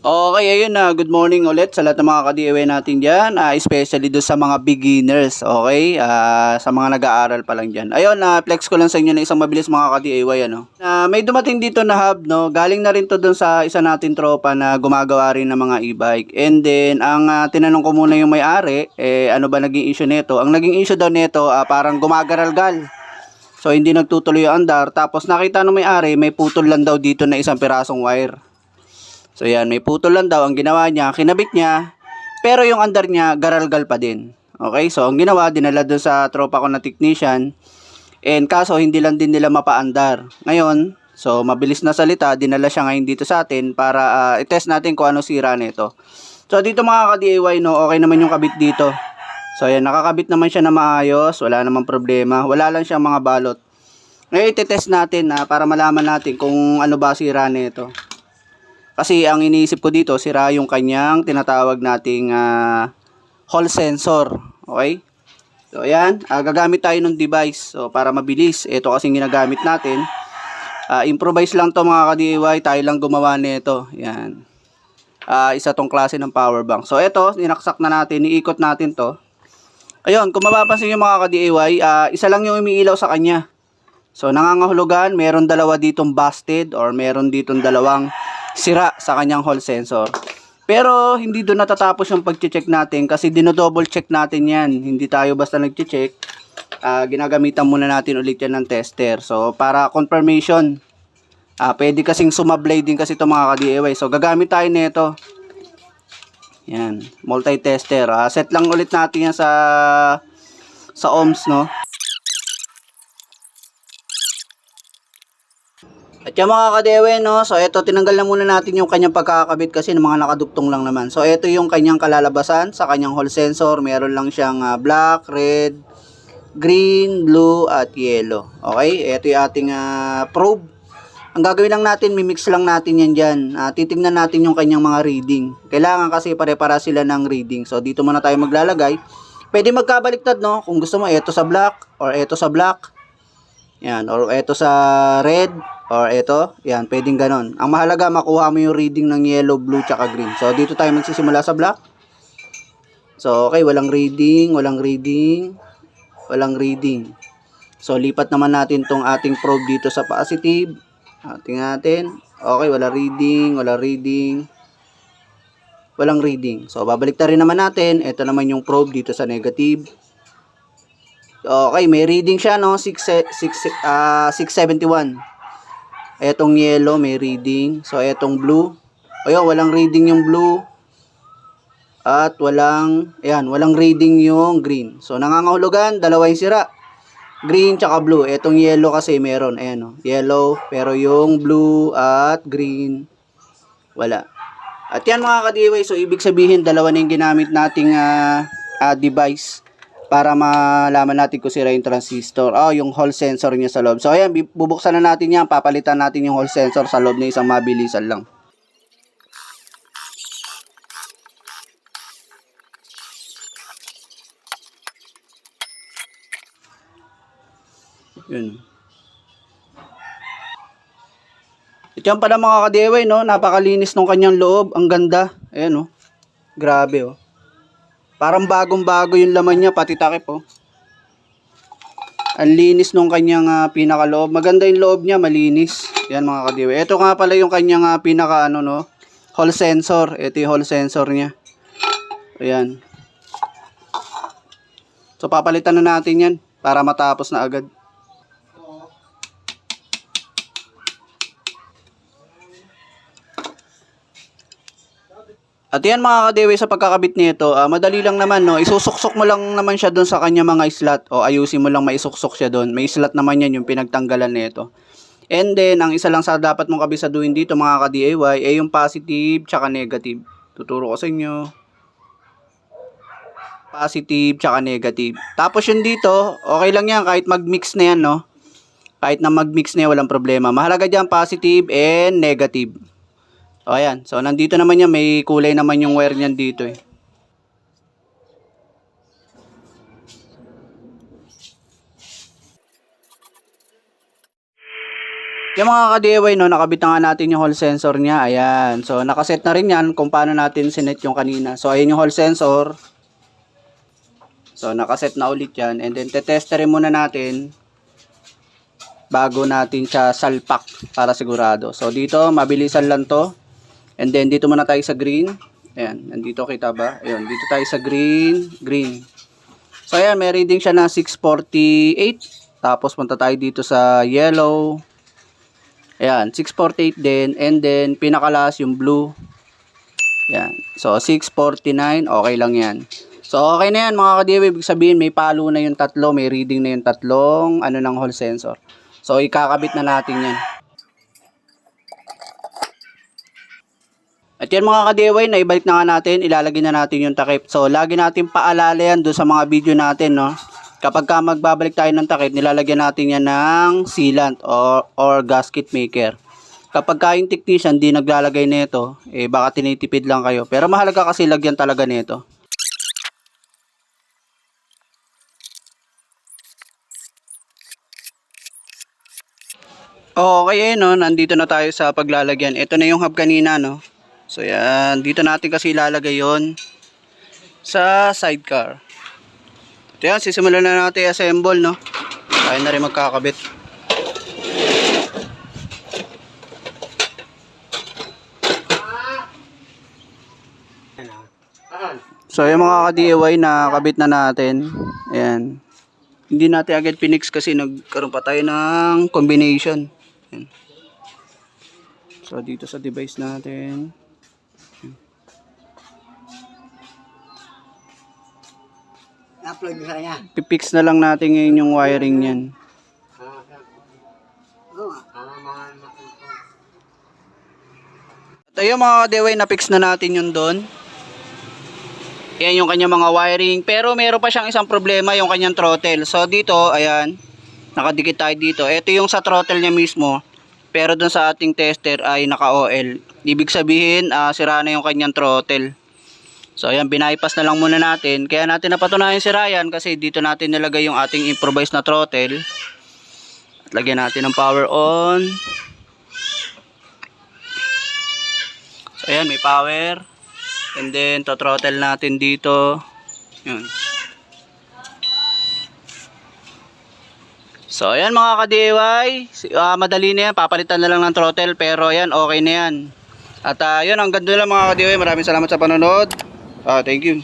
Okay, ayun na. Good morning ulit sa lahat ng mga ka-DIY natin dyan. ah, especially do sa mga beginners, okay? Ah, sa mga nag-aaral pa lang dyan. Ayun, na flex ko lang sa inyo na isang mabilis mga ka-DIY, ano? Na may dumating dito na hub, no? Galing na rin to dun sa isa natin tropa na gumagawa rin ng mga e-bike. And then, ang ah, tinanong ko muna yung may-ari, eh, ano ba naging issue nito? Ang naging issue daw nito, ah, parang gumagaralgal. So, hindi nagtutuloy yung andar. Tapos, nakita ng may-ari, may putol lang daw dito na isang pirasong wire. So yan, may putol lang daw ang ginawa niya, kinabit niya, pero yung andar niya, garalgal pa din. Okay, so ang ginawa, dinala doon sa tropa ko na technician, and kaso hindi lang din nila mapaandar. Ngayon, so mabilis na salita, dinala siya ngayon dito sa atin para ah, i-test natin kung ano sira nito. So dito mga ka-DIY, no, okay naman yung kabit dito. So yan, nakakabit naman siya na maayos, wala namang problema, wala lang siyang mga balot. Ngayon, iti-test natin na para malaman natin kung ano ba sira nito. Kasi ang iniisip ko dito, sira yung kanyang tinatawag nating ah, hall sensor. Okay? So, ayan. Ah, gagamit tayo ng device. So, para mabilis. Ito kasing ginagamit natin. Ah, improvise lang to mga ka-DIY. Tayo lang gumawa nito. Yan. Ah, isa tong klase ng power bank. So, ito, ninaksak na natin. Iikot natin to. Ayun, kung mapapansin yung mga ka-DIY, ah, isa lang yung umiilaw sa kanya. So, nangangahulugan, meron dalawa ditong busted or meron ditong dalawang sira sa kanyang hall sensor. Pero, hindi doon natatapos yung pag-check natin kasi dinodouble check natin yan. Hindi tayo basta nag-check. Ah, ginagamitan muna natin ulit yan ng tester. So, para confirmation, ah, pwede kasing sumablay din kasi ito mga ka-DIY. So, gagamit tayo nito. Yan, multi-tester. Ah, set lang ulit natin yan sa sa ohms, no? At yung mga kadewe, no? So, ito, tinanggal na muna natin yung kanyang pagkakabit kasi ng mga nakaduktong lang naman. So, ito yung kanyang kalalabasan sa kanyang hall sensor. Meron lang siyang ah, black, red, green, blue, at yellow. Okay? Ito yung ating ah, probe. Ang gagawin lang natin, mimix lang natin yan dyan. Ah, titignan natin yung kanyang mga reading. Kailangan kasi pare-para sila ng reading. So, dito muna tayo maglalagay. Pwede magkabaliktad, no? Kung gusto mo, ito sa black, or ito sa black. Yan, or ito sa red, or ito. Yan, pwedeng ganon. Ang mahalaga, makuha mo yung reading ng yellow, blue, tsaka green. So, dito tayo magsisimula sa black. So, okay, walang reading, walang reading, walang reading. So, lipat naman natin tong ating probe dito sa positive. Ating natin. Okay, wala reading, wala reading. Walang reading. So, babalik rin naman natin. Ito naman yung probe dito sa negative. Okay, may reading siya, no? 6, 6, ah 671. Etong yellow, may reading. So, etong blue. Ayun, walang reading yung blue. At walang, ayan, walang reading yung green. So, nangangahulugan, dalawa yung sira. Green tsaka blue. Etong yellow kasi meron. Ayan, no? Yellow. Pero yung blue at green, wala. At yan mga ka-DIY, so ibig sabihin, dalawa na yung ginamit nating ah, ah, device para malaman natin kung sira yung transistor. Oh, yung hall sensor niya sa loob. So, ayan, bubuksan na natin yan. Papalitan natin yung hall sensor sa loob ng isang mabilisan lang. Yun. Ito yan pala mga ka-DIY, no? Napakalinis ng kanyang loob. Ang ganda. Ayan, no? Grabe, oh. Parang bagong-bago yung laman niya, pati takip, oh. Ang linis nung kanyang ah, pinakaloob. Maganda yung loob niya, malinis. Yan mga kadiwe. Ito nga pala yung kanyang ah, pinaka ano no, hall sensor. Ito yung hall sensor niya. Ayan. So papalitan na natin yan para matapos na agad. At yan mga kadewe sa pagkakabit nito, ah, madali lang naman no. Isusuksok mo lang naman siya doon sa kanya mga slot o ayusin mo lang maisuksok siya doon. May slot naman yan yung pinagtanggalan nito. And then, ang isa lang sa dapat mong kabisaduhin dito mga ka-DIY ay yung positive tsaka negative. Tuturo ko sa inyo. Positive tsaka negative. Tapos yun dito, okay lang yan kahit mag-mix na yan no. Kahit na mag-mix na yan, walang problema. Mahalaga dyan positive and negative. O ayan. So nandito naman yan, may kulay naman yung wire niyan dito eh. Yung mga ka-DIY, no, nakabit na nga natin yung hall sensor niya. Ayan. So, nakaset na rin yan kung paano natin sinet yung kanina. So, ayun yung hall sensor. So, nakaset na ulit yan. And then, tetesterin muna natin bago natin siya salpak para sigurado. So, dito, mabilisan lang to. And then, dito muna tayo sa green. Ayan. Nandito kita ba? Ayan. Dito tayo sa green. Green. So, ayan. May reading siya na 648. Tapos, punta tayo dito sa yellow. Ayan, 648 din. And then, pinakalas yung blue. Ayan. So, 649. Okay lang yan. So, okay na yan mga kadiwi. Ibig sabihin, may palo na yung tatlo. May reading na yung tatlong ano ng hall sensor. So, ikakabit na natin yan. At yan mga ka-DIY, naibalik na nga natin, ilalagay na natin yung takip. So, lagi natin paalala yan doon sa mga video natin, no? Kapag ka magbabalik tayo ng takip, nilalagyan natin yan ng sealant or, or gasket maker. Kapag ka yung technician di naglalagay nito, eh baka tinitipid lang kayo. Pero mahalaga kasi lagyan talaga nito. Okay, eh, no, nandito na tayo sa paglalagyan. Ito na yung hub kanina, no. So, yan. Dito natin kasi ilalagay yon sa sidecar. Ito yan, sisimulan na natin i-assemble, no. Tayo na rin magkakabit. So, yung mga ka-DIY na kabit na natin. Ayan. Hindi natin agad pinix kasi nagkaroon pa tayo ng combination. Ayan. So, dito sa device natin. Upload mo sa kanya. Pipix na lang natin ngayon yung wiring niyan. At ayun mga ka-DIY, na-fix na natin yun doon. Yan yung kanyang mga wiring. Pero meron pa siyang isang problema, yung kanyang throttle. So dito, ayan, nakadikit tayo dito. Ito yung sa throttle niya mismo. Pero dun sa ating tester ay naka-OL. Ibig sabihin, ah, sira na yung kanyang throttle. So ayan, binaypass na lang muna natin. Kaya natin napatunayan si Ryan kasi dito natin nilagay yung ating improvised na throttle. At lagyan natin ng power on. So ayan, may power. And then, to-throttle natin dito. Yun. So, ayan mga ka-DIY. Si- ah, madali na yan. Papalitan na lang ng throttle. Pero, ayan, okay na yan. At, uh, yun, hanggang doon lang mga ka-DIY. Maraming salamat sa panonood. Ah, thank you.